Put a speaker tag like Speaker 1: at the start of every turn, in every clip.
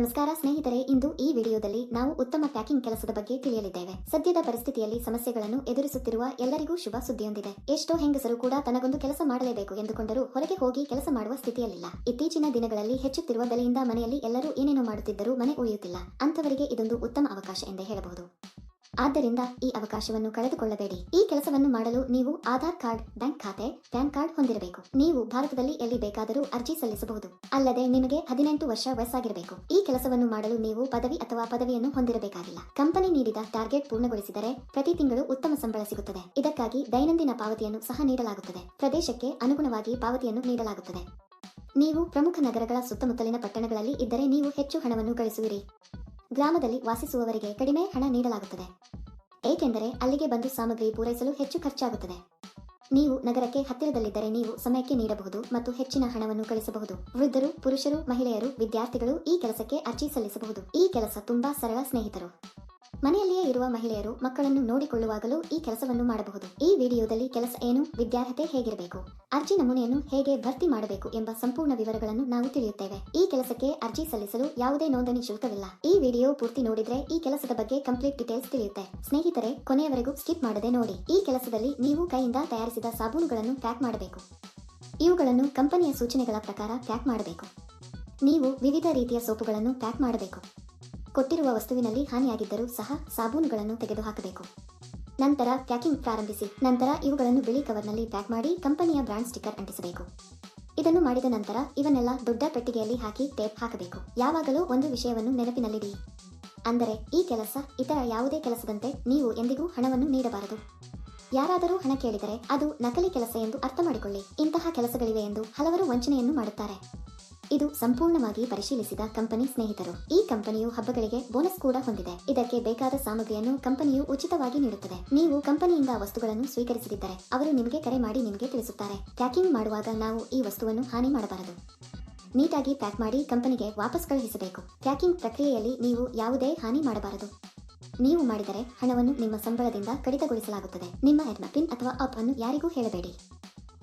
Speaker 1: ನಮಸ್ಕಾರ ಸ್ನೇಹಿತರೆ, ಇಂದು ಈ ವಿಡಿಯೋದಲ್ಲಿ ನಾವು ಉತ್ತಮ ಪ್ಯಾಕಿಂಗ್ ಕೆಲಸದ ಬಗ್ಗೆ ತಿಳಿಯಲಿದ್ದೇವೆ. ಸದ್ಯದ ಪರಿಸ್ಥಿತಿಯಲ್ಲಿ ಸಮಸ್ಯೆಗಳನ್ನು ಎದುರಿಸುತ್ತಿರುವ ಎಲ್ಲರಿಗೂ ಶುಭ ಸುದ್ದಿಯೊಂದಿದೆ. ಎಷ್ಟೋ ಹೆಂಗಸರು ಕೂಡ ತನಗೊಂದು ಕೆಲಸ ಮಾಡಲೇಬೇಕು ಎಂದುಕೊಂಡರೂ ಹೊರಗೆ ಹೋಗಿ ಕೆಲಸ ಮಾಡುವ ಸ್ಥಿತಿಯಲ್ಲಿಲ್ಲ. ಇತ್ತೀಚಿನ ದಿನಗಳಲ್ಲಿ ಹೆಚ್ಚುತ್ತಿರುವ ಬೆಲೆಯಿಂದ ಮನೆಯಲ್ಲಿ ಎಲ್ಲರೂ ಏನೇನು ಮಾಡುತ್ತಿದ್ದರೂ ಮನೆ ಉಳಿಯುತ್ತಿಲ್ಲ ಅಂತವರಿಗೆ ಇದೊಂದು ಉತ್ತಮ ಅವಕಾಶ ಎಂದೇ ಹೇಳಬಹುದು. ಆದ್ದರಿಂದ ಈ ಅವಕಾಶವನ್ನು ಕಳೆದುಕೊಳ್ಳಬೇಡಿ. ಈ ಕೆಲಸವನ್ನು ಮಾಡಲು ನೀವು ಆಧಾರ್ ಕಾರ್ಡ್, ಬ್ಯಾಂಕ್ ಖಾತೆ, ಪ್ಯಾನ್ ಕಾರ್ಡ್ ಹೊಂದಿರಬೇಕು. ನೀವು ಭಾರತದಲ್ಲಿ ಎಲ್ಲಿ ಬೇಕಾದರೂ ಅರ್ಜಿ ಸಲ್ಲಿಸಬಹುದು. ಅಲ್ಲದೆ ನಿಮಗೆ ಹದಿನೆಂಟು ವರ್ಷ ವಯಸ್ಸಾಗಿರಬೇಕು. ಈ ಕೆಲಸವನ್ನು ಮಾಡಲು ನೀವು ಪದವಿ ಅಥವಾ ಪದವಿಯನ್ನು ಹೊಂದಿರಬೇಕಾಗಿಲ್ಲ. ಕಂಪನಿ ನೀಡಿದ ಟಾರ್ಗೆಟ್ ಪೂರ್ಣಗೊಳಿಸಿದರೆ ಪ್ರತಿ ತಿಂಗಳು ಉತ್ತಮ ಸಂಬಳ ಸಿಗುತ್ತದೆ. ಇದಕ್ಕಾಗಿ ದೈನಂದಿನ ಪಾವತಿಯನ್ನು ಸಹ ನೀಡಲಾಗುತ್ತದೆ. ಪ್ರದೇಶಕ್ಕೆ ಅನುಗುಣವಾಗಿ ಪಾವತಿಯನ್ನು ನೀಡಲಾಗುತ್ತದೆ. ನೀವು ಪ್ರಮುಖ ನಗರಗಳ ಸುತ್ತಮುತ್ತಲಿನ ಪಟ್ಟಣಗಳಲ್ಲಿ ಇದ್ದರೆ ನೀವು ಹೆಚ್ಚು ಹಣವನ್ನು ಗಳಿಸುವಿರಿ. ಗ್ರಾಮದಲ್ಲಿ ವಾಸಿಸುವವರಿಗೆ ಕಡಿಮೆ ಹಣ ನೀಡಲಾಗುತ್ತದೆ. ಏಕೆಂದರೆ ಅಲ್ಲಿಗೆ ಬಂದು ಸಾಮಗ್ರಿ ಪೂರೈಸಲು ಹೆಚ್ಚು ಖರ್ಚಾಗುತ್ತದೆ. ನೀವು ನಗರಕ್ಕೆ ಹತ್ತಿರದಲ್ಲಿದ್ದರೆ ನೀವು ಸಮಯಕ್ಕೆ ನೀಡಬಹುದು ಮತ್ತು ಹೆಚ್ಚಿನ ಹಣವನ್ನು ಗಳಿಸಬಹುದು ವೃದ್ಧರು, ಪುರುಷರು, ಮಹಿಳೆಯರು, ವಿದ್ಯಾರ್ಥಿಗಳು ಈ ಕೆಲಸಕ್ಕೆ ಅರ್ಜಿ ಸಲ್ಲಿಸಬಹುದು. ಈ ಕೆಲಸ ತುಂಬಾ ಸರಳ ಸ್ನೇಹಿತರು. ಮನೆಯಲ್ಲಿಯೇ ಇರುವ ಮಹಿಳೆಯರು ಮಕ್ಕಳನ್ನು ನೋಡಿಕೊಳ್ಳುವಾಗಲೂ ಈ ಕೆಲಸವನ್ನು ಮಾಡಬಹುದು. ಈ ವಿಡಿಯೋದಲ್ಲಿ ಕೆಲಸ ಏನು, ವಿದ್ಯಾರ್ಹತೆ ಹೇಗಿರಬೇಕು, ಅರ್ಜಿ ನಮೂನೆಯನ್ನು ಹೇಗೆ ಭರ್ತಿ ಮಾಡಬೇಕು ಎಂಬ ಸಂಪೂರ್ಣ ವಿವರಗಳನ್ನು ನಾವು ತಿಳಿಯುತ್ತೇವೆ. ಈ ಕೆಲಸಕ್ಕೆ ಅರ್ಜಿ ಸಲ್ಲಿಸಲು ಯಾವುದೇ ನೋಂದಣಿ ಶುಲ್ಕವಿಲ್ಲ. ಈ ವಿಡಿಯೋ ಪೂರ್ತಿ ನೋಡಿದ್ರೆ ಈ ಕೆಲಸದ ಬಗ್ಗೆ ಕಂಪ್ಲೀಟ್ ಡೀಟೇಲ್ಸ್ ತಿಳಿಯುತ್ತೆ. ಸ್ನೇಹಿತರೆ, ಕೊನೆಯವರೆಗೂ ಸ್ಕಿಪ್ ಮಾಡದೆ ನೋಡಿ. ಈ ಕೆಲಸದಲ್ಲಿ ನೀವು ಕೈಯಿಂದ ತಯಾರಿಸಿದ ಸಾಬೂನುಗಳನ್ನು ಪ್ಯಾಕ್ ಮಾಡಬೇಕು. ಇವುಗಳನ್ನು ಕಂಪನಿಯ ಸೂಚನೆಗಳ ಪ್ರಕಾರ ಪ್ಯಾಕ್ ಮಾಡಬೇಕು. ನೀವು ವಿವಿಧ ರೀತಿಯ ಸೋಪುಗಳನ್ನು ಪ್ಯಾಕ್ ಮಾಡಬೇಕು. ಕೊಟ್ಟಿರುವ ವಸ್ತುವಿನಲ್ಲಿ ಹಾನಿಯಾಗಿದ್ದರೂ ಸಹ ಸಾಬೂನುಗಳನ್ನು ತೆಗೆದುಹಾಕಬೇಕು. ನಂತರ ಪ್ಯಾಕಿಂಗ್ ಪ್ರಾರಂಭಿಸಿ. ನಂತರ ಇವುಗಳನ್ನು ಬಿಳಿ ಕವರ್ನಲ್ಲಿ ಪ್ಯಾಕ್ ಮಾಡಿ ಕಂಪನಿಯ ಬ್ರಾಂಡ್ ಸ್ಟಿಕ್ಕರ್ ಅಂಟಿಸಬೇಕು. ಇದನ್ನು ಮಾಡಿದ ನಂತರ ಇವನ್ನೆಲ್ಲ ದೊಡ್ಡ ಪೆಟ್ಟಿಗೆಯಲ್ಲಿ ಹಾಕಿ ಟೇಪ್ ಹಾಕಬೇಕು. ಯಾವಾಗಲೂ ಒಂದು ವಿಷಯವನ್ನು ನೆನಪಿನಲ್ಲಿಡಿ. ಅಂದರೆ, ಈ ಕೆಲಸ ಇತರ ಯಾವುದೇ ಕೆಲಸದಂತೆ ನೀವು ಎಂದಿಗೂ ಹಣವನ್ನು ನೀಡಬಾರದು. ಯಾರಾದರೂ ಹಣ ಕೇಳಿದರೆ ಅದು ನಕಲಿ ಕೆಲಸ ಎಂದು ಅರ್ಥ ಮಾಡಿಕೊಳ್ಳಿ ಇಂತಹ ಕೆಲಸಗಳಿವೆ ಎಂದು ಹಲವರು ವಂಚನೆಯನ್ನು ಮಾಡುತ್ತಾರೆ. ಇದು ಸಂಪೂರ್ಣವಾಗಿ ಪರಿಶೀಲಿಸಿದ ಕಂಪನಿ ಸ್ನೇಹಿತರು. ಈ ಕಂಪನಿಯು ಹಬ್ಬಗಳಿಗೆ ಬೋನಸ್ ಕೂಡ ಹೊಂದಿದೆ. ಇದಕ್ಕೆ ಬೇಕಾದ ಸಾಮಗ್ರಿಯನ್ನು ಕಂಪನಿಯು ಉಚಿತವಾಗಿ ನೀಡುತ್ತದೆ. ನೀವು ಕಂಪನಿಯಿಂದ ವಸ್ತುಗಳನ್ನು ಸ್ವೀಕರಿಸದಿದ್ದರೆ ಅವರು ನಿಮಗೆ ಕರೆ ಮಾಡಿ ನಿಮಗೆ ತಿಳಿಸುತ್ತಾರೆ. ಪ್ಯಾಕಿಂಗ್ ಮಾಡುವಾಗ ನಾವು ಈ ವಸ್ತುವನ್ನು ಹಾನಿ ಮಾಡಬಾರದು. ನೀಟಾಗಿ ಪ್ಯಾಕ್ ಮಾಡಿ ಕಂಪನಿಗೆ ವಾಪಸ್ ಕಳುಹಿಸಬೇಕು. ಪ್ಯಾಕಿಂಗ್ ಪ್ರಕ್ರಿಯೆಯಲ್ಲಿ ನೀವು ಯಾವುದೇ ಹಾನಿ ಮಾಡಬಾರದು. ನೀವು ಮಾಡಿದರೆ ಹಣವನ್ನು ನಿಮ್ಮ ಸಂಬಳದಿಂದ ಕಡಿತಗೊಳಿಸಲಾಗುತ್ತದೆ. ನಿಮ್ಮ ಪಿನ್ ಅಥವಾ ಅಪ್ ಅನ್ನು ಯಾರಿಗೂ ಹೇಳಬೇಡಿ.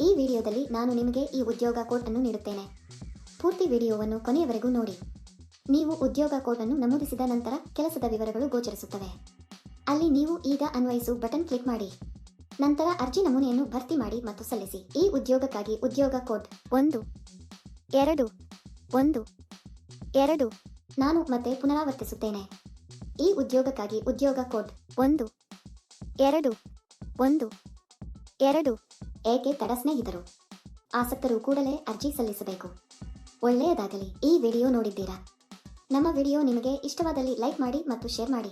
Speaker 1: ಈ ವಿಡಿಯೋದಲ್ಲಿ ನಾನು ನಿಮಗೆ ಈ ಉದ್ಯೋಗ ಕೋಡ್ ಅನ್ನು ನೀಡುತ್ತೇನೆ. ಪೂರ್ತಿ ವಿಡಿಯೋವನ್ನು ಕೊನೆಯವರೆಗೂ ನೋಡಿ. ನೀವು ಉದ್ಯೋಗ ಕೋಡ್ ಅನ್ನು ನಮೂದಿಸಿದ ನಂತರ ಕೆಲಸದ ವಿವರಗಳು ಗೋಚರಿಸುತ್ತವೆ. ಅಲ್ಲಿ ನೀವು ಈಗ ಅನ್ವಯಿಸು ಬಟನ್ ಕ್ಲಿಕ್ ಮಾಡಿ. ನಂತರ ಅರ್ಜಿ ನಮೂನೆಯನ್ನು ಭರ್ತಿ ಮಾಡಿ ಮತ್ತು ಸಲ್ಲಿಸಿ. ಈ ಉದ್ಯೋಗಕ್ಕಾಗಿ ಉದ್ಯೋಗ ಕೋಡ್ ಒಂದು, ಎರಡು ಒಂದು, ಎರಡು ನಾನು ಮತ್ತೆ ಪುನರಾವರ್ತಿಸುತ್ತೇನೆ. ಈ ಉದ್ಯೋಗಕ್ಕಾಗಿ ಉದ್ಯೋಗ ಕೋಡ್ ಒಂದು, ಎರಡು ಒಂದು, ಎರಡು ಏಕೆ ತಡ ಸ್ನೇಹಿತರು? ಆಸಕ್ತರು ಕೂಡಲೇ ಅರ್ಜಿ ಸಲ್ಲಿಸಬೇಕು. ಒಳ್ಳೆಯದಾಗಲಿ ಈ ವಿಡಿಯೋ ನೋಡಿದ್ದೀರಾ? ನಮ್ಮ ವಿಡಿಯೋ ನಿಮಗೆ ಇಷ್ಟವಾದಲ್ಲಿ ಲೈಕ್ ಮಾಡಿ ಮತ್ತು ಶೇರ್ ಮಾಡಿ.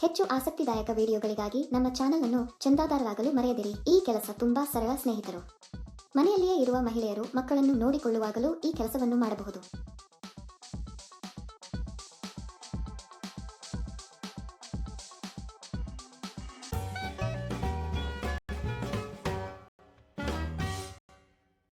Speaker 1: ಹೆಚ್ಚು ಆಸಕ್ತಿದಾಯಕ ವಿಡಿಯೋಗಳಿಗಾಗಿ ನಮ್ಮ ಚಾನಲ್ ಅನ್ನು ಚಂದಾದಾರರಾಗಲು ಮರೆಯದಿರಿ. ಈ ಕೆಲಸ ತುಂಬಾ ಸರಳ ಸ್ನೇಹಿತರು. ಮನೆಯಲ್ಲಿಯೇ ಇರುವ ಮಹಿಳೆಯರು ಮಕ್ಕಳನ್ನು ನೋಡಿಕೊಳ್ಳುವಾಗಲೂ ಈ ಕೆಲಸವನ್ನು ಮಾಡಬಹುದು.